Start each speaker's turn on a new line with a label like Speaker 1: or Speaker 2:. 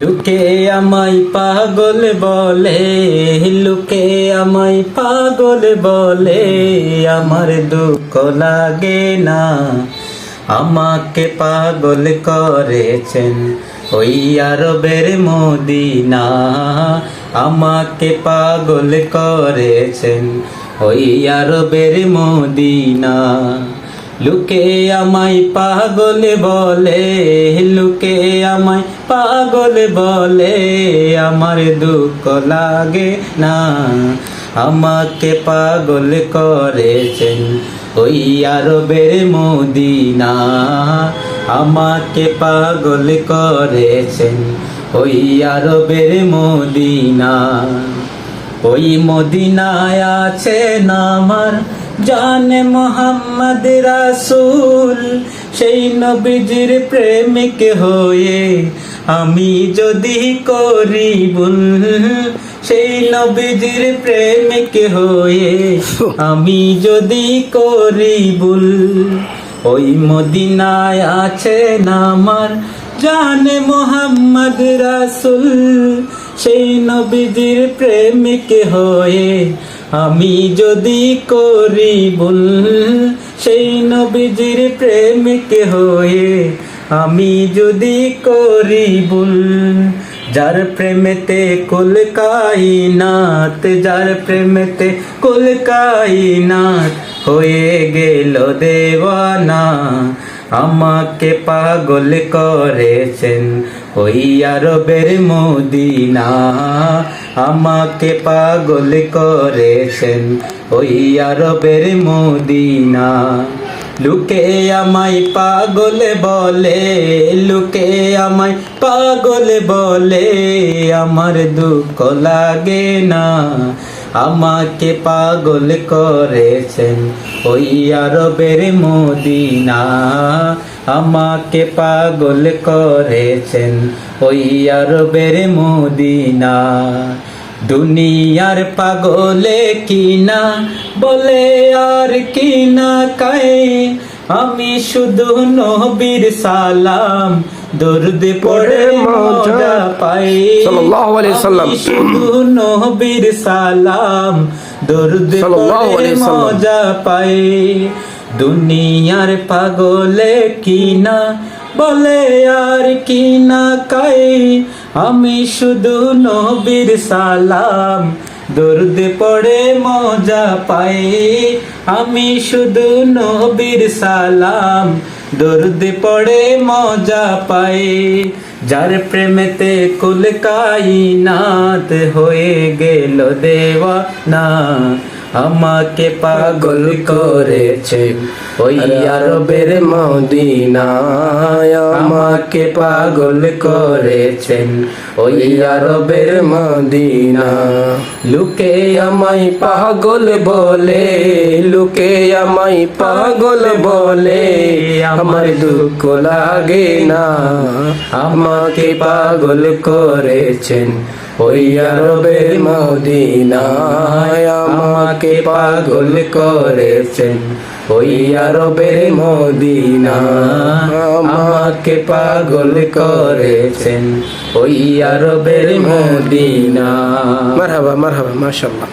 Speaker 1: লুকে আমায় পাগল বলে, লুকে আমায় পাগল বলে, আমার দুঃখ লাগে না। আমাকে পাগল করেছেন ওই আরবের মদিনা। আমাকে পাগল করেছেন ওই আরবের মদিনা। লুকে আমায় পাগল বলে, লুকে আমায় পাগল বলে, আমার দুঃখ লাগে না। আমাকে পাগল করেছেন ওই আরবের মদিনা। আমাকে পাগল করেছেন ওই আরবের মদিনা। ওই মদিনায় আছেন আমার জানে মোহাম্মদ রাসূল, সেই নবীজির প্রেমিক হয়ে আমি যদি করি ভুল, সেই নবীজির প্রেমিক হয়ে আমি যদি করি ভুল, ওই মদিনায় আছেন আমার জানে মোহাম্মদ রাসুল, সেই নবীজির প্রেমিক হয়ে আমি যদি করি ভুল, সেই নবীজির প্রেমিক হয়ে আমি যদি করি ভুল, যার প্রেমেতে কুল কাইনাত যার প্রেমেতে কলকাই কাইনাত হয়ে গেল দেওয়ানা। আমাকে পাগল করেছেন ওই আরবের মদিনা। আমাকে পাগল করেছেন ওই আরবের মদিনা। লুকে আমায় পাগল বলে, লুকে আমায় পাগল বলে, আমার দুঃখ লাগে না। আমাকে পাগল করেছেন ওই আরবের মদিনা। আমাকে পাগল করেছেন ওই আরবের মদিনা। দুনিয়ার পাগলে কিনা বলে আর কিনা কাই আমি শুধু নবীর সালাম দরুদ পড়ে মজা পাই।
Speaker 2: সাল্লাল্লাহু আলাইহি সাল্লাম।
Speaker 1: নবীর সালাম। দরুদ পড়ে মজা পাই। দুনিয়ার পাগলে কিনা বলে আর কিনা কাই? আমি শুধু নবীর সালাম। দরুদ পড়ে মজা পাই। আমি শুধু নবীর সালাম। দরুদ পড়ে মজা পাই। যার প্রেমেতে কুলকাই কাইনাত হয়ে গেল দেওয়া না আমাকে পাগল করেছে ওই আরবের
Speaker 2: মদিনায়
Speaker 1: আমাকে পাগল করেছেন ওই আরবের
Speaker 2: মদিনা।
Speaker 1: লুকে আমায় পাগল বলে
Speaker 2: লোকে আমায় পাগল বলে আমার দুঃখ লাগে না। আমাকে পাগল করেছেন ওই আরবের মদিনায় আমাকে পাগল করেছেন। ওই আরবের মদিনা আমাকে পাগল করেছেন। ওই আরবের মদিনা।
Speaker 1: মারহাবা মারহাবা, মাশাআল্লাহ।